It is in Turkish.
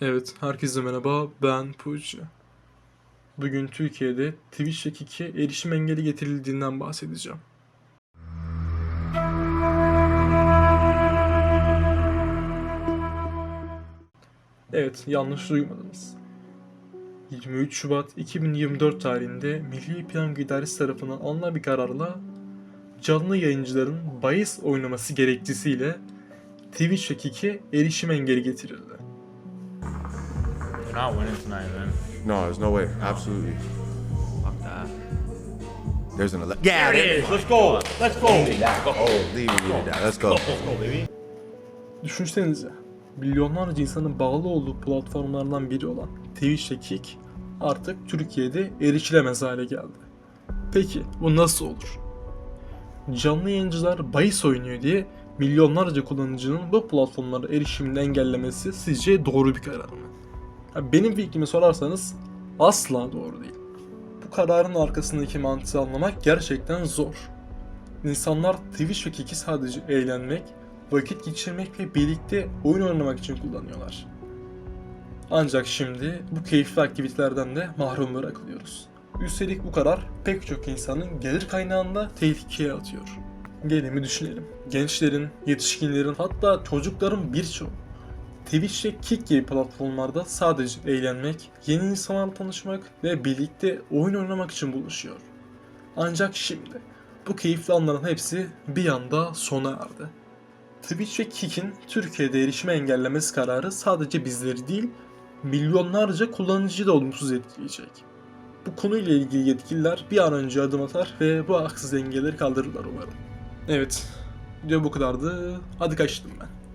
Evet, herkese merhaba. Ben Puğucu. Bugün Türkiye'de Twitch Kik'e erişim engeli getirildiğinden bahsedeceğim. Evet, yanlış duymadınız. 23 Şubat 2024 tarihinde Milli Piyango İdaresi tarafından alınan bir kararla canlı yayıncıların bahis oynaması gerekçesiyle Twitch Kik'e erişim engeli getirildi. We're not winning tonight, man. No, there's no way. Absolutely. Fuck that. There's an ele- Yeah, There it is. Let's go. Let's go. Oh, leave it, leave it down. Let's go. Let's go, baby. Düşünsenize, milyonlarca insanın bağlı olduğu platformlardan biri olan Twitch ve Kick artık Türkiye'de erişilemez hale geldi. Peki bu nasıl olur? Canlı yayıncılar bahis oynuyor diye milyonlarca kullanıcının bu platformlara erişimini engellemesi sizce doğru bir karar mı? Benim fikrimi sorarsanız asla doğru değil. Bu kararın arkasındaki mantığı anlamak gerçekten zor. İnsanlar Twitch ve Kick'i sadece eğlenmek, vakit geçirmek ve birlikte oyun oynamak için kullanıyorlar. Ancak şimdi bu keyifli aktivitelerden de mahrum bırakılıyoruz. Üstelik bu karar pek çok insanın gelir kaynağını da tehlikeye atıyor. Gelin bir düşünelim. Gençlerin, yetişkinlerin hatta çocukların birçoğu Twitch ve Kick gibi platformlarda sadece eğlenmek, yeni insanlarla tanışmak ve birlikte oyun oynamak için buluşuyor. Ancak şimdi bu keyifli anların hepsi bir anda sona erdi. Twitch ve Kick'in Türkiye'de erişime engellemesi kararı sadece bizleri değil, milyonlarca kullanıcıyı da olumsuz etkileyecek. Bu konuyla ilgili yetkililer bir an önce adım atar ve bu haksız engelleri kaldırırlar umarım. Evet, video bu kadardı. Hadi kaçtım ben.